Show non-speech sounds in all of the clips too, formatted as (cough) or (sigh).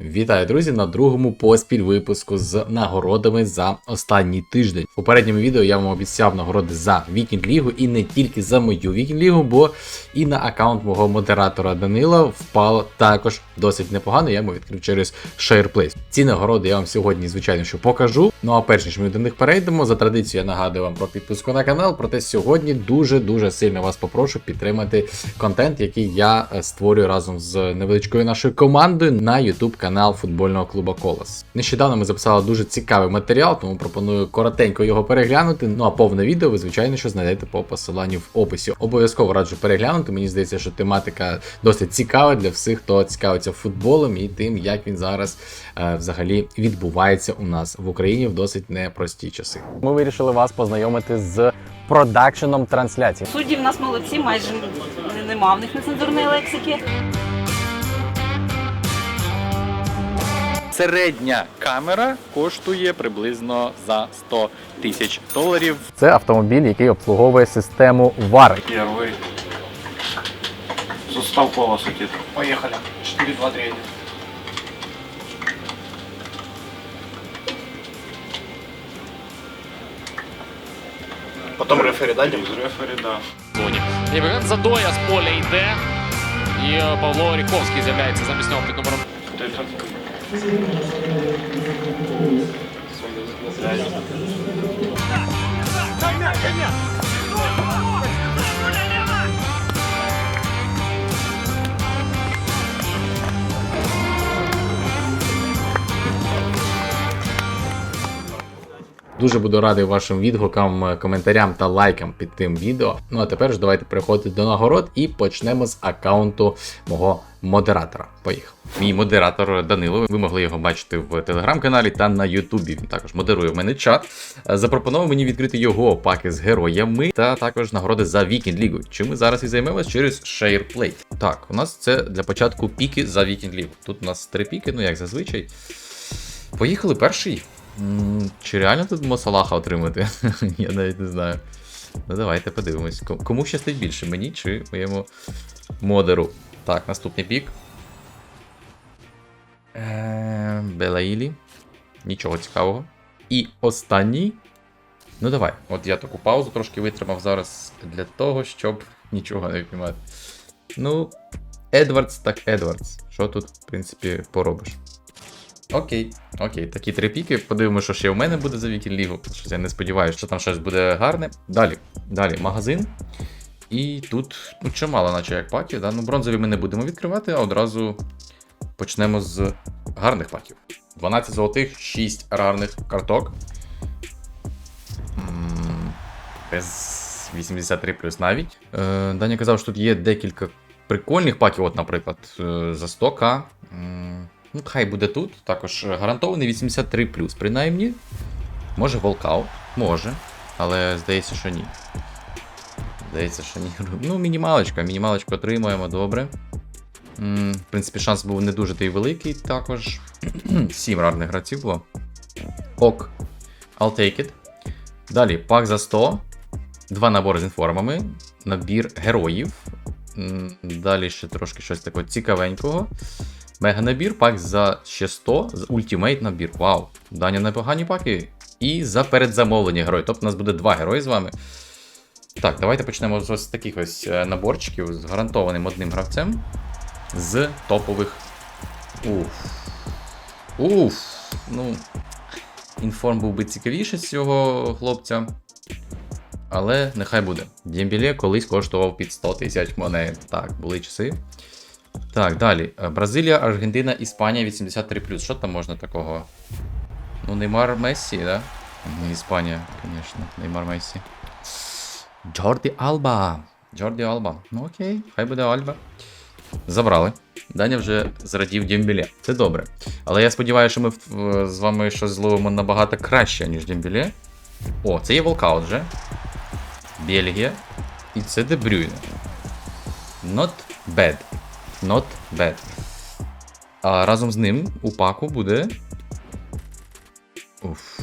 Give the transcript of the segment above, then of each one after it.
Вітаю, друзі, на другому поспіль випуску з нагородами за останній тиждень. В попередньому відео я вам обіцяв нагороди за Вікінг Лігу і не тільки за мою Вікінг Лігу, бо і на аккаунт мого модератора Данила впало також досить непогано. Я йому відкрив через SharePlace. Ці нагороди я вам сьогодні, звичайно, що покажу. Ну а перш ніж ми до них перейдемо, за традицією я нагадую вам про підписку на канал. Проте сьогодні дуже дуже сильно вас попрошу підтримати контент, який я е, створюю разом з невеличкою нашою командою на YouTube канал футбольного клубу Колос. Нещодавно ми записали дуже цікавий матеріал, тому пропоную коротенько його переглянути. Ну а повне відео ви звичайно що знайдете по посиланню в описі. Обов'язково раджу переглянути. Мені здається, що тематика досить цікава для всіх, хто цікавиться футболом і тим, як він зараз е, взагалі відбувається у нас в Україні в досить непрості часи. Ми вирішили вас познайомити з продакшеном трансляції. Судді в нас молодці, майже нема в них нецензурної лексики. Середня камера коштує приблизно за 100 тисяч доларів. Це автомобіль, який обслуговує систему VAR. Первый. Сустав полос летит. Поехали. 4-2 3 Потом рефери дадим? Рефери, да. Євген Задоя з поля йде. І е, Павло Оріховський з'являється замість нього під номером. Kenya! Kenya! Дуже буду радий вашим відгукам, е, коментарям та лайкам під тим відео. Ну а тепер ж давайте переходити до нагород і почнемо з аккаунту мого модератора. Поїхав. Мій модератор Данило. Ви могли його бачити в телеграм-каналі та на Ютубі. Він також модерує в мене чат. Е, Запропонував мені відкрити його паки з героями та також нагороди за Вікінд Лігу. Чим ми зараз і займемось через SharePlay. Так, у нас це для початку піки за Вікінд Лігу. Тут у нас три піки, ну як зазвичай. Поїхали перший. Чи реально тут Мосалаха отримати? (laughs) Я навіть не знаю. Ну давайте подивимось. Ко- Кому щастить більше, мені чи моєму модеру? Так, наступний пік. Е, Белаїлі. Нічого цікавого. І останній. Ну давай. От я таку паузу трошки витримав зараз для того, щоб нічого не впіймати. Ну, Едвардс так Едвардс. Що тут, в принципі, поробиш? Окей, окей, такі три піки. Подивимося, що ще у мене буде за Вікінг Лігу. Щось я не сподіваюся, що там щось буде гарне. Далі, далі, магазин. І тут ну, чимало, наче як паків. Да? Ну, бронзові ми не будемо відкривати, а одразу почнемо з гарних паків. 12 золотих, 6 рарних карток. Без 83 плюс навіть. Е, Даня казав, що тут є декілька прикольних паків, от, наприклад, е, за 100к. Ну, хай буде тут. Також гарантований 83 принаймні. Може волкаут? Може. Але здається, що ні. Здається, що ні. Ну, мінімалочка, мінімалочку отримуємо, добре. В принципі, шанс був не дуже той великий також. (clears throat) 7 рарних гравців було. Ок. I'll take it. Далі, пак за 100. Два набори з інформами. Набір героїв. Далі ще трошки щось такого цікавенького. Мега набір, пак за ще 100, з ультимейт набір. Вау. Даня непогані паки. І за передзамовлення герої. Тобто у нас буде два герої з вами. Так, давайте почнемо з ось таких ось е, наборчиків з гарантованим одним гравцем. З топових. Уф. Уф. Ну. Інформ був би цікавіше з цього хлопця. Але нехай буде. Дімбіле колись коштував під 100 тисяч монет. Так, були часи. Так, далі. Е, Бразилія, Аргентина, Іспанія 83. Що там можна такого? Ну, Неймар Мессі, да? Мгм, Іспанія, звісно. Неймар Мессі. Джорді Алба. Джорді Алба. Ну окей, хай буде Альба. Забрали. Даня вже зрадів Дімбіле. Це добре. Але я сподіваюся, що ми з вами щось зловимо набагато краще, ніж Дімбіле. О, це є волкаут вже. Бельгія. І це Дебрюйне. Not bad. Not bad. А разом з ним у паку буде. Уф.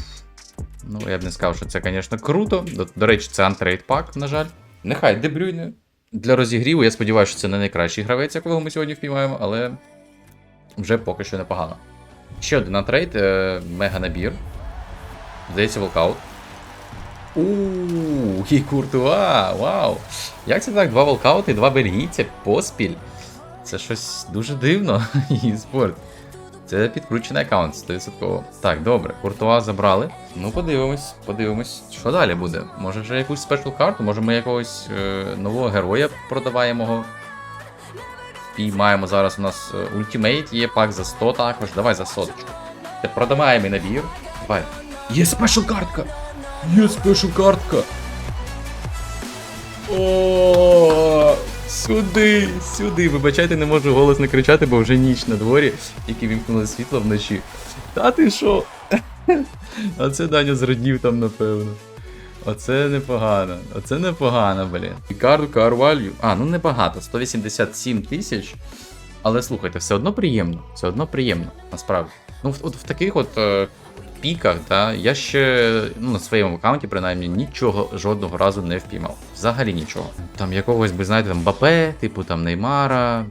Ну, я б не сказав, що це, звісно, круто. До, до речі, це антрейд пак, на жаль. Нехай Дебрюйне. Для розігріву, я сподіваюся, що це не найкращий гравець, якого ми сьогодні впіймаємо, але вже поки що непогано. Ще один на трейд, е, мега набір. Здається, волкаут. Ууу, і Куртуа, вау. Як це так? Два волкаути, два бельгійця поспіль. Це щось дуже дивно. (laughs) І спорт. Це підкручений аккаунт, 100%. Так, добре, Куртуа забрали. Ну, подивимось, подивимось, що далі буде. Може вже якусь спешл карту, може ми якогось е, нового героя продаваємо. Піймаємо зараз у нас е, ультимейт, є пак за 100 також. Давай за соточку. Те продаваємо набір. Давай. Є спешл картка! Є спешл картка! О, сюди, сюди. Вибачайте, не можу голосно кричати, бо вже ніч на дворі, тільки вімкнули світло вночі. Та ти що? (laughs) Оце Даня зрадів там, напевно. Оце непогано. Оце непогано, блін. Рікарду Карвалью. А, ну небагато. 187 тисяч. Але слухайте, все одно приємно. Все одно приємно, насправді. Ну, от в таких от е, піках, да, я ще ну, на своєму аккаунті, принаймні, нічого жодного разу не впіймав. Взагалі нічого. Там якогось, би знаєте, там Бапе, типу там Неймара,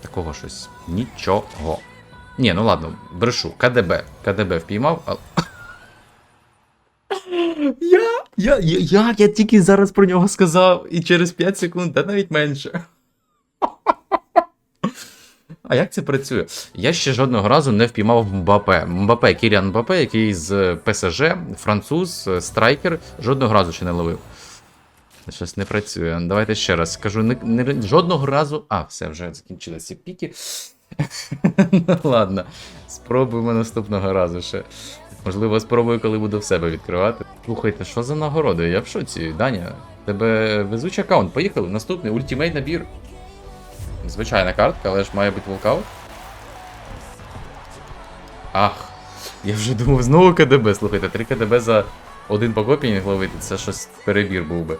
такого щось. Нічого. Ні, ну ладно, брешу. КДБ. КДБ впіймав, а. (laughs) Я, я, я, я, я тільки зараз про нього сказав, і через 5 секунд, та навіть менше. (laughs) А як це працює? Я ще жодного разу не впіймав Мбапе. Мбапе, Кіріан Мбапе, який з ПСЖ, француз, страйкер, жодного разу ще не ловив. Щось не працює. Давайте ще раз скажу. Не, не, жодного разу. А, все, вже закінчилися піки. (laughs) ну ладно, спробуємо наступного разу ще. Можливо, спробую, коли буду в себе відкривати. Слухайте, що за нагороди? Я в шоці, Даня. Тебе везучий аккаунт. Поїхали. Наступний ультимейт набір. Звичайна картка, але ж має бути волкаут. Ах, я вже думав, знову КДБ. Слухайте, 3 КДБ за один покопінг ловити, це щось перебір був би.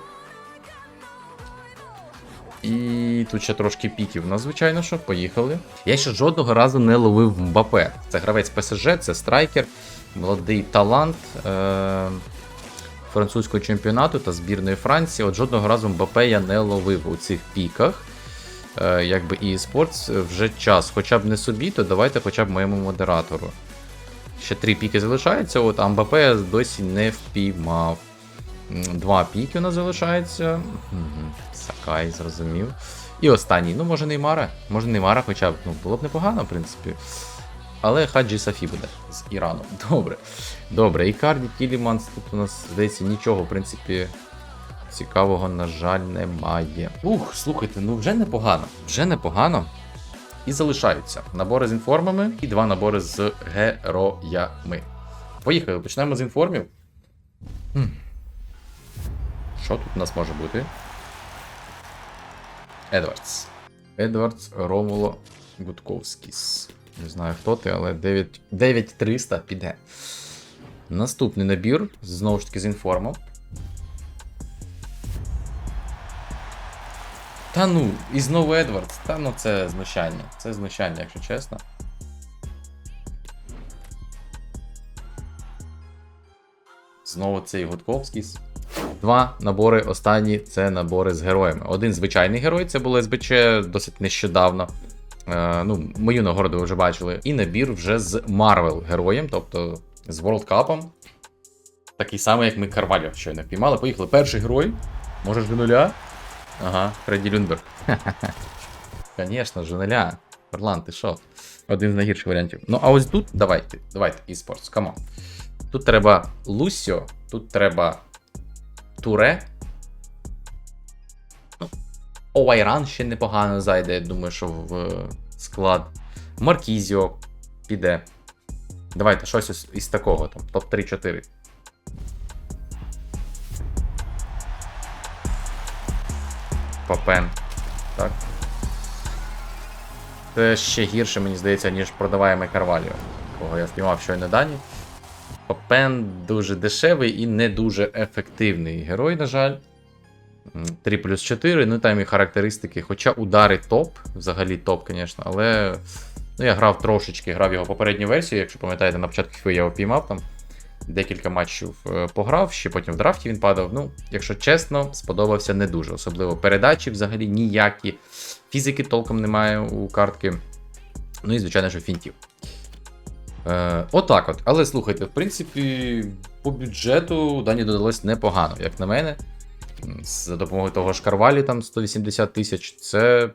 І тут ще трошки піків. Ну, звичайно, що, поїхали. Я ще жодного разу не ловив Мбапе. Це гравець ПСЖ, це страйкер, молодий талант е- французького чемпіонату та збірної Франції. От жодного разу Мбапе я не ловив у цих піках. Е, якби і спортс вже час. Хоча б не собі, то давайте хоча б моєму модератору. Ще три піки залишаються, от а Мбапе досі не впіймав. Два піки у нас залишається. Сакай, зрозумів. І останній. Ну, може Неймара. Може Неймара хоча б. Ну, було б непогано, в принципі. Але Хаджі Сафі буде з Ірану. (laughs) Добре. Добре. Ікарді, Кіліманс, тут у нас, здається, нічого, в принципі, цікавого, на жаль, немає. Ух, слухайте, ну вже непогано. Вже непогано. І залишаються набори з інформами і два набори з героями. Поїхали, почнемо з інформів. Хм. Що тут у нас може бути? Едвардс. Едвардс Ромуло Гудковськіс. Не знаю хто ти, але 9 9300 піде. Наступний набір, знову ж таки, з інформом. Та ну, і знову Едвардс. Та ну це знущання. Це знущання, якщо чесно. Знову цей Гудковський. Два набори останні це набори з героями. Один звичайний герой, це було СБЧ досить нещодавно. Е, ну, мою нагороду ви вже бачили. І набір вже з Марвел героєм, тобто з World Cup. Такий самий, як ми Карвалю щойно впіймали. Поїхали. Перший герой. Може ж до нуля? Ага, Фредді Люнберг. (laughs) Звісно Женеля. нуля. Орлан, ти шо? Один з найгірших варіантів. Ну, а ось тут давайте. Давайте, eSports, камон. Тут треба Лусіо, тут треба Туре. Ну, Овайран ще непогано зайде, я думаю, що в е, склад. Маркізіо піде. Давайте щось із такого там. Топ-3-4. Папен. Так. Це ще гірше, мені здається, ніж продаваємо Карваліо, кого я спіймав щойно дані. Попен дуже дешевий і не дуже ефективний герой, на жаль. 3 плюс 4, ну там і характеристики. Хоча удари топ, взагалі топ, звісно, але ну, я грав трошечки, грав його попередню версію, якщо пам'ятаєте, на початку я його піймав там. Декілька матчів е, пограв, ще потім в драфті він падав. Ну, якщо чесно, сподобався не дуже. Особливо передачі взагалі ніякі. Фізики толком немає у картки. Ну і, звичайно, що фінтів. Е, отак от. Але слухайте, в принципі, по бюджету дані додалось непогано, як на мене. За допомогою того ж Карвалі там 180 тисяч. Це,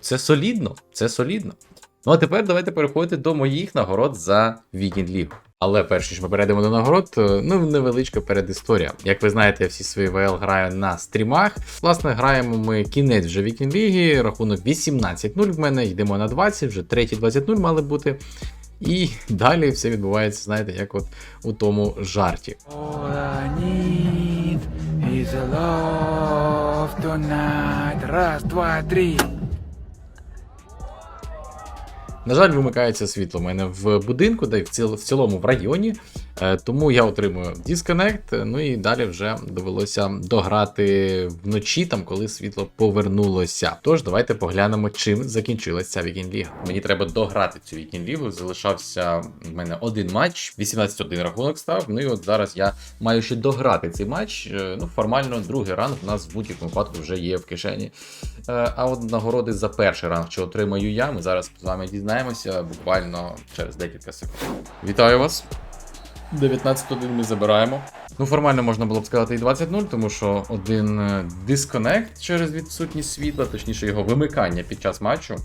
це солідно. Це солідно. Ну а тепер давайте переходити до моїх нагород за Weekend League. Але перш ніж ми перейдемо до нагород, е, ну невеличка передісторія. Як ви знаєте, я всі свої ВЛ граю на стрімах. Власне, граємо ми кінець вже League, рахунок 18-0 в мене, йдемо на 20, вже третій 20-0 мали бути. І (laughs) далі все відбувається, знаєте, як от у тому жарті. All I need is love tonight. Раз, два, три. На жаль, вимикається світло у мене в будинку, да й в, цілому в районі. Е, тому я отримую Disconnect, ну і далі вже довелося дограти вночі, там, коли світло повернулося. Тож давайте поглянемо, чим закінчилася ця League. Мені треба дограти цю League. Залишався в мене один матч, 18-1 рахунок став. Ну і от зараз я маю ще дограти цей матч. Е, Ну, формально, другий ранг у нас в будь-якому випадку вже є в кишені. Е, А от нагороди за перший ранг, що отримаю я, ми зараз з вами дізнаємося буквально через декілька секунд. Вітаю вас! 19-1 ми забираємо. Ну, формально можна було б сказати і 20-0, тому що один е, дисконект через відсутність світла, точніше його вимикання під час матчу.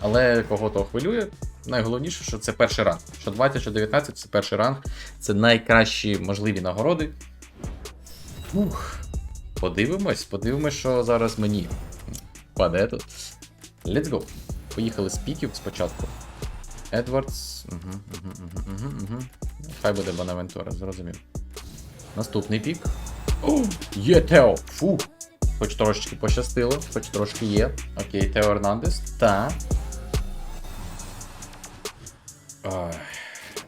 Але кого то хвилює, найголовніше, що це перший ранг. Що 20, що 19 це перший ранг. Це найкращі можливі нагороди. Ух. Подивимось, подивимось, що зараз мені паде тут. Let's go. Поїхали з піків спочатку. Едвардс. Хай буде Бонавентура, зрозумів. Наступний пік. Є Тео! Фу! Хоч трошечки пощастило, хоч трошки є. Окей, Тео Ернандес. Та.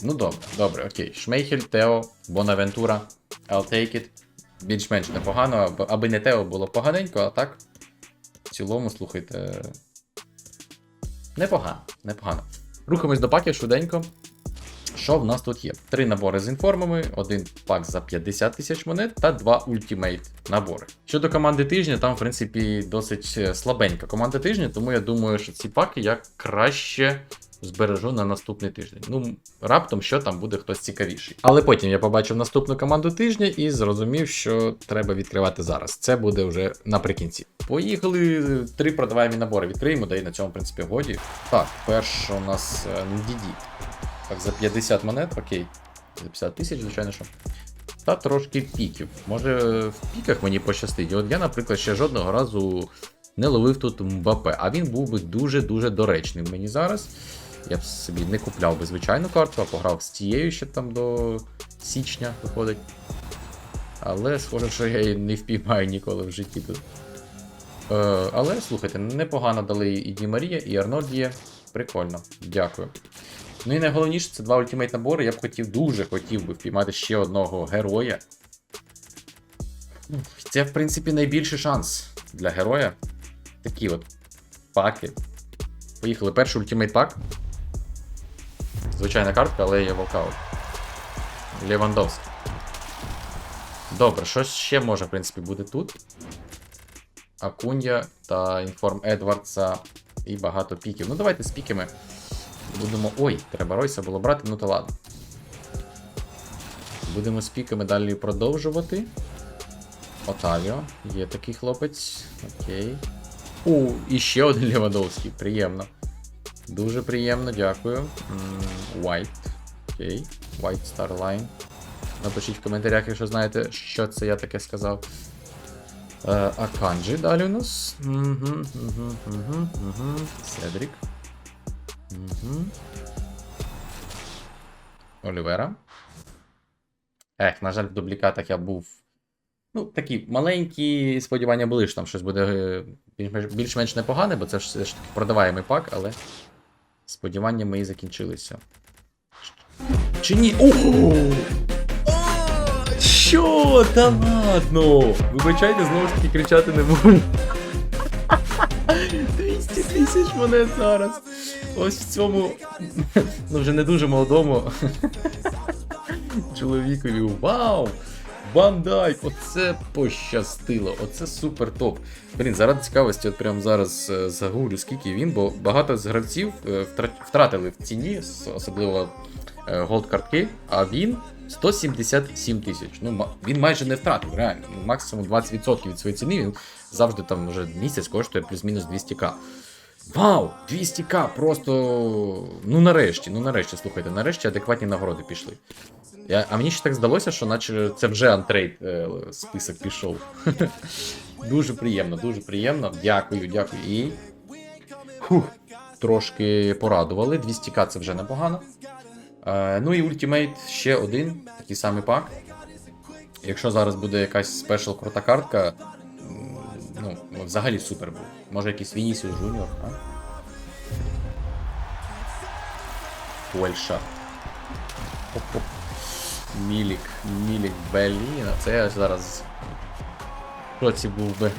Ну добре, добре, окей. Шмейхель, Тео, Бонавентура. I'll take it. Більш-менш непогано, аби не Тео було поганенько, а так. В цілому, слухайте. Непогано, непогано. Рухаємось до паків швиденько. Що в нас тут є? Три набори з інформами, один пак за 50 тисяч монет та два ультімейт набори. Щодо команди тижня, там, в принципі, досить е, слабенька команда тижня, тому я думаю, що ці паки я краще збережу на наступний тиждень. Ну, раптом що там буде хтось цікавіший. Але потім я побачив наступну команду тижня і зрозумів, що треба відкривати зараз. Це буде вже наприкінці. Поїхали три продаваємі набори. Відкриємо, да і на цьому, в принципі, годі. Так, перша у нас е, NDD. Так, за 50 монет, окей. За 50 тисяч, звичайно, що. Та трошки піків. Може, в піках мені пощастить. От я, наприклад, ще жодного разу не ловив тут Мбапе, а він був би дуже-дуже доречним мені зараз. Я б собі не купляв би звичайну карту, а пограв з тією ще там до січня виходить. Але схоже, що я її не впіймаю ніколи в житті тут. Е, але слухайте, непогано дали і Ді Марія, і Арнольд є. Прикольно. Дякую. Ну і найголовніше, це два ультимейт набори. Я б хотів, дуже хотів би впіймати ще одного героя. Це, в принципі, найбільший шанс для героя. Такі от паки. Поїхали. Перший ультимейт пак. Звичайна картка, але є волкаут. Левандовський. Добре, що ще може, в принципі, бути тут? Акунья та інформ Едвардса і багато піків. Ну, давайте з піками. Будемо. Ой, треба Ройса було брати, ну то ладно. Будемо з піками далі продовжувати. Отавіо, є такий хлопець. Окей. О, і ще один Левандовський. Приємно. Дуже приємно, дякую. White. Окей. White Star Line. Напишіть в коментарях, якщо знаєте, що це я таке сказав. Е, а Канджі далі у нас. Седрік. Олівера. Ех, на жаль, в дублікатах я був. Ну, такі маленькі сподівання були, що там щось буде е, більш-менш непогане, бо це ж все ж таки продаваємий пак, але сподівання мої закінчилися. Чи ні? Ого! Що? Та ладно! Вибачайте, знову ж таки кричати не буду. 200 тисяч монет зараз. Ось в цьому, ну вже не дуже молодому чоловікові. Вау! Вандайк, оце пощастило, оце супер топ. Блін, заради цікавості, от прямо зараз е, загуглю, скільки він, бо багато з гравців е, втратили в ціні, особливо е, голд картки, а він 177 тисяч. Ну, він майже не втратив, реально. Ну, Максимум 20% від своєї ціни він завжди там вже місяць коштує плюс-мінус 200к. Вау! 200к! Просто. Ну нарешті, ну нарешті, слухайте, нарешті адекватні нагороди пішли. Я, а мені ще так здалося, що наче це вже антрейд е, список пішов. (laughs) дуже приємно, дуже приємно. Дякую, дякую. І. Фух, трошки порадували. 200к це вже непогано. Е, ну і Ultimate ще один, такий самий пак. Якщо зараз буде якась спешл крута картка, ну, взагалі супер буде. Може якийсь Вінісіус Junior, а? Польща. Мілік, Мілік, блін, а це я зараз. В був би.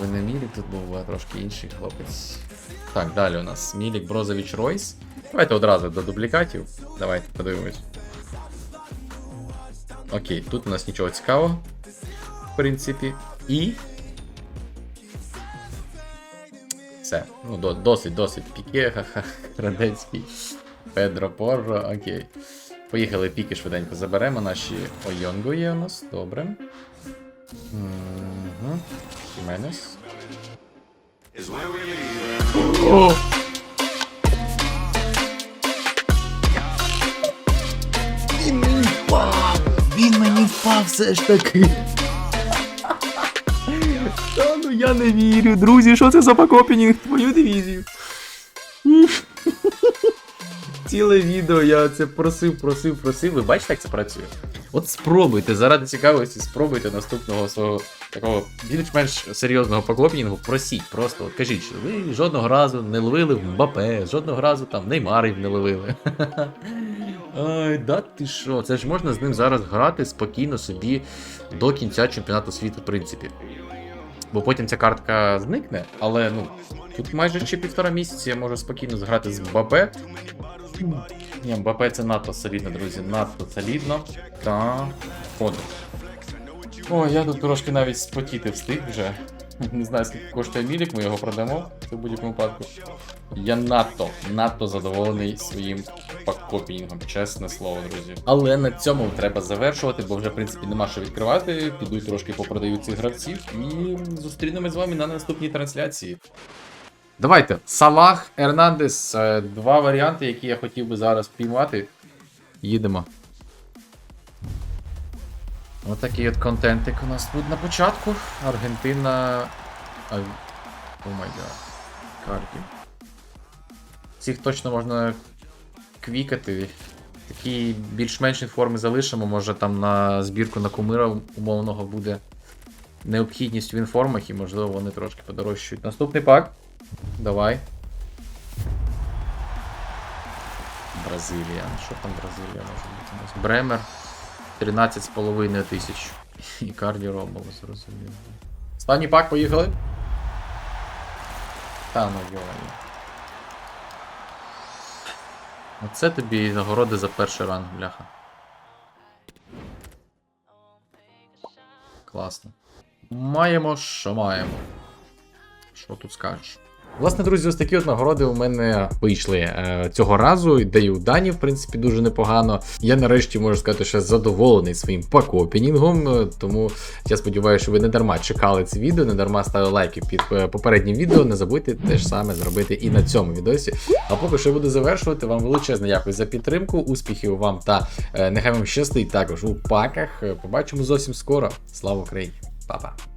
Би не Мілік, тут був би трошки інший хлопець. Так, далі у нас Мілік, Брозович, Ройс. Давайте одразу до дублікатів. Давайте подивимось. Окей, тут у нас нічого цікавого. В принципі. І. Все. Ну, досить, досить піке, ха-ха, Радецький. Педро Порро, окей. Поїхали піки швиденько заберемо. Наші Ойонго є у нас, добре. Угу. Хіменес. Він мені впав! Він мені впав все ж таки. Та ну я не вірю, друзі, що це за покопінінг твою дивізію? Ціле відео я це просив, просив, просив. Ви бачите, як це працює? От спробуйте, заради цікавості, спробуйте наступного свого такого більш-менш серйозного поклопінгу. Просіть, просто от кажіть, що ви жодного разу не ловили в Мбапе, жодного разу там Неймарів не ловили. (laughs) Ай, да ти що? Це ж можна з ним зараз грати спокійно собі до кінця чемпіонату світу, в принципі. Бо потім ця картка зникне, але ну, тут майже ще півтора місяці я можу спокійно зграти з Мбапе. Ні, Мбапе це надто солідно, друзі, надто солідно. Та ходу. О, я тут трошки навіть спотіти встиг вже. (laughs) Не знаю, скільки коштує мілік, ми його продамо це в будь-якому випадку. Я надто, надто задоволений своїм паккопінгом, чесне слово, друзі. Але на цьому треба завершувати, бо вже в принципі нема що відкривати. Піду трошки попродаю цих гравців і зустрінемось з вами на наступній трансляції. Давайте, Салах, Ернандес, е, два варіанти, які я хотів би зараз піймати. Їдемо. Отакий от контентик у нас тут на початку. Аргентина. О май гад. Карті. Цих точно можна квікати. Такі більш-менш інформи залишимо, може там на збірку на кумира умовного буде необхідність в інформах і можливо вони трошки подорожчують. Наступний пак. Давай. Бразилія. Ну, Що там Бразилія може бути у нас? Бремер. 13,5 тисяч. (laughs) І Карді Ромало, зрозуміло. Останній пак, поїхали. Та ну йой. Оце тобі і нагороди за перший ранг, бляха. Класно. Маємо, що маємо. Що тут скажеш? Власне, друзі, ось такі от нагороди у мене вийшли е, цього разу, де і у Дані, в принципі, дуже непогано. Я нарешті можу сказати, що задоволений своїм пакопінінгом, е, тому я сподіваюся, що ви не дарма чекали це відео, не дарма ставили лайки під е, попереднім відео. Не забудьте те ж саме зробити і на цьому відосі. А поки що буду завершувати. Вам величезне дякую за підтримку, успіхів вам та нехай вам щастить також у паках. Побачимо зовсім скоро. Слава Україні! Па-па!